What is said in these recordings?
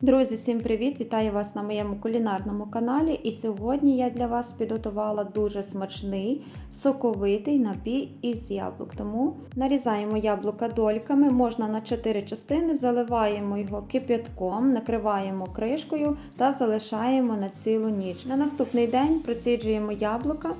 Друзі, всім привіт! Вітаю вас на моєму кулінарному каналі. І сьогодні я для вас підготувала дуже смачний соковитий напій із яблук. Тому нарізаємо яблука дольками, можна на 4 частини, заливаємо його кип'ятком, накриваємо кришкою та залишаємо на цілу ніч. На наступний день проціджуємо яблука.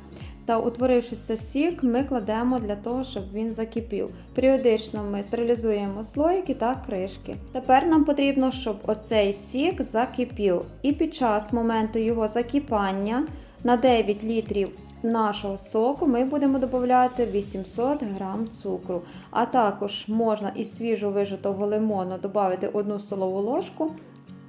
Та утворившися сік, ми кладемо для того, щоб він закипів. Періодично ми стерилізуємо слоїки та кришки. Тепер нам потрібно, щоб оцей сік закипів. І під час моменту його закипання на 9 літрів нашого соку ми будемо додати 800 г цукру. А також можна із свіжо вижитого лимону додати 1 столову ложку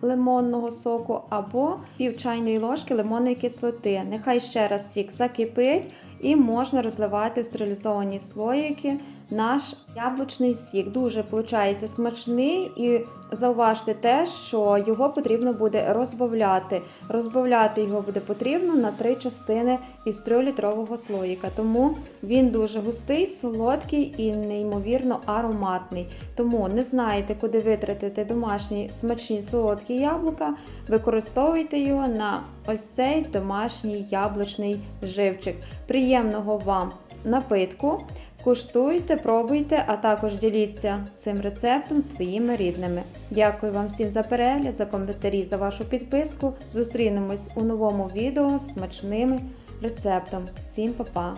лимонного соку або пів чайної ложки лимонної кислоти. Нехай ще раз сік закипить і можна розливати в стерилізовані слоїки наш яблучний сік. Дуже виходить смачний і зауважте те, що його потрібно буде розбавляти. Розбавляти його буде потрібно на три частини із 3-літрового слоїка. Тому він дуже густий, солодкий і неймовірно ароматний. Тому не знаєте, куди витратити домашні смачні солодкі яблука, використовуйте його на ось цей домашній яблучний живчик. Приємного вам напитку! Куштуйте, пробуйте, а також діліться цим рецептом своїми рідними. Дякую вам всім за перегляд, за коментарі, за вашу підписку. Зустрінемось у новому відео з смачними рецептом. Всім па-па!